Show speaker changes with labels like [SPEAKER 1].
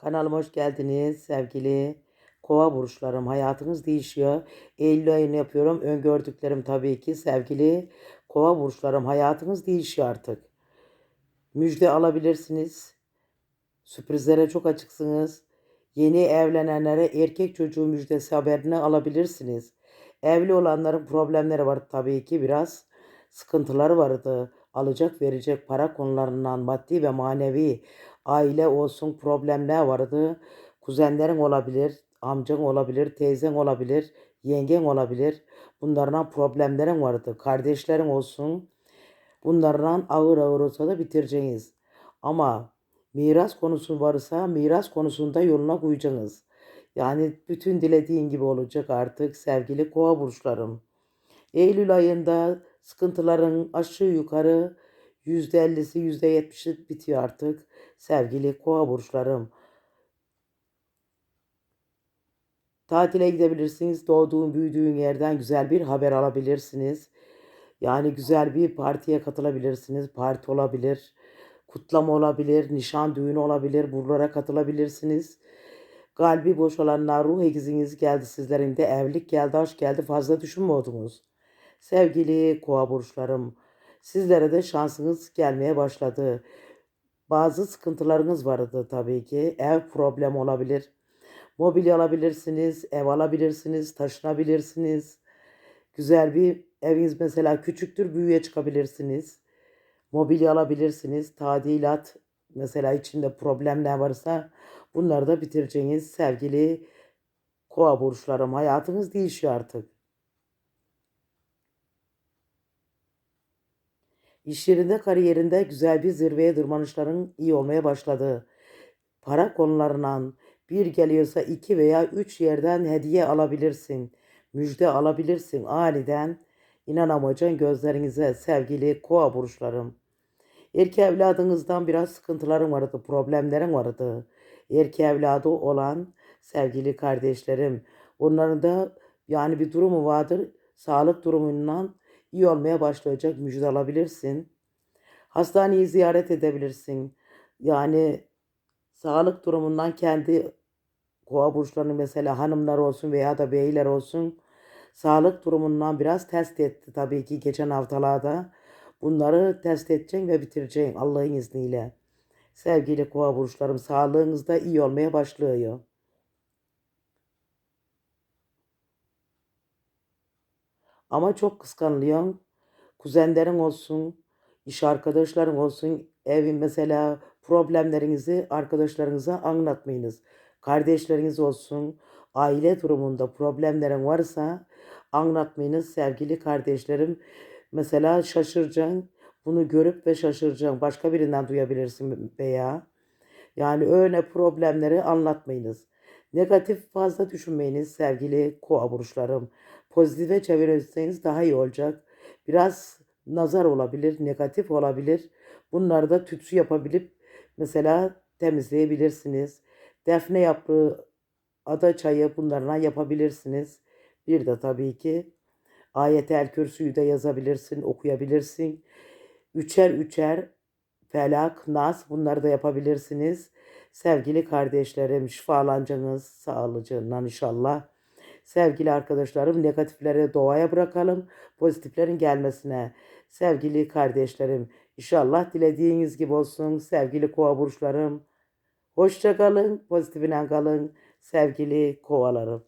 [SPEAKER 1] Kanalıma hoş geldiniz sevgili kova burçlarım. Hayatınız değişiyor. Eylül ayını yapıyorum. Öngördüklerim tabii ki sevgili kova burçlarım. Hayatınız değişiyor artık. Müjde alabilirsiniz. Sürprizlere çok açıksınız. Yeni evlenenlere erkek çocuğu müjdesi haberini alabilirsiniz. Evli olanların problemleri var tabii ki biraz sıkıntıları vardı. Alacak verecek para konularından maddi ve manevi aile olsun problemler vardı. Kuzenlerin olabilir, amcan olabilir, teyzen olabilir, yengen olabilir. Bunlardan problemlerin vardı. Kardeşlerin olsun. Bunlardan ağır ağır olsa da bitireceğiniz. Ama miras konusu varsa miras konusunda yoluna koyacaksınız. Yani bütün dilediğin gibi olacak artık sevgili kova burçlarım. Eylül ayında sıkıntıların aşağı yukarı %50'si %70'i bitiyor artık sevgili kova burçlarım. Tatile gidebilirsiniz. Doğduğun, büyüdüğün yerden güzel bir haber alabilirsiniz. Yani güzel bir partiye katılabilirsiniz. Parti olabilir, kutlama olabilir, nişan düğün olabilir. Buralara katılabilirsiniz. Kalbi boş olanlar ruh egiziniz geldi sizlerin de evlilik geldi, aşk geldi fazla düşünmüyordunuz. Sevgili kova burçlarım, sizlere de şansınız gelmeye başladı. Bazı sıkıntılarınız vardı tabii ki. Ev problem olabilir. Mobilya alabilirsiniz, ev alabilirsiniz, taşınabilirsiniz. Güzel bir eviniz mesela küçüktür, büyüye çıkabilirsiniz. Mobilya alabilirsiniz, tadilat mesela içinde problemler varsa bunları da bitireceğiniz sevgili kova burçlarım. Hayatınız değişiyor artık. İş yerinde, kariyerinde güzel bir zirveye tırmanışların iyi olmaya başladı. Para konularından bir geliyorsa iki veya üç yerden hediye alabilirsin. Müjde alabilirsin aniden. İnanamayacaksın gözlerinize sevgili kova burçlarım. Erkek evladınızdan biraz sıkıntılarım vardı, problemlerim vardı. Erkek evladı olan sevgili kardeşlerim. Onların da yani bir durumu vardır. Sağlık durumundan iyi olmaya başlayacak müjde alabilirsin. Hastaneyi ziyaret edebilirsin. Yani sağlık durumundan kendi kova burçlarının mesela hanımlar olsun veya da beyler olsun sağlık durumundan biraz test etti tabii ki geçen haftalarda. Bunları test edeceksin ve bitireceksin Allah'ın izniyle. Sevgili kova burçlarım sağlığınız da iyi olmaya başlıyor. Ama çok kıskanılıyorsun. Kuzenlerin olsun, iş arkadaşların olsun, evin mesela problemlerinizi arkadaşlarınıza anlatmayınız. Kardeşleriniz olsun, aile durumunda problemlerin varsa anlatmayınız sevgili kardeşlerim. Mesela şaşıracaksın, bunu görüp ve şaşıracaksın. Başka birinden duyabilirsin veya. Yani öyle problemleri anlatmayınız. Negatif fazla düşünmeyiniz sevgili kova burçlarım. Pozitife çevirirseniz daha iyi olacak. Biraz nazar olabilir, negatif olabilir. Bunları da tütsü yapabilip mesela temizleyebilirsiniz. Defne yaprağı, ada çayı bunlarla yapabilirsiniz. Bir de tabii ki ayet-el kürsüyü de yazabilirsin, okuyabilirsin. Üçer üçer felak, nas bunları da yapabilirsiniz. Sevgili kardeşlerim şifalanacaksınız sağlıcından inşallah. Sevgili arkadaşlarım negatifleri doğaya bırakalım. Pozitiflerin gelmesine. Sevgili kardeşlerim inşallah dilediğiniz gibi olsun. Sevgili kova burçlarım. Hoşça kalın. Pozitifine kalın. Sevgili kovalarım.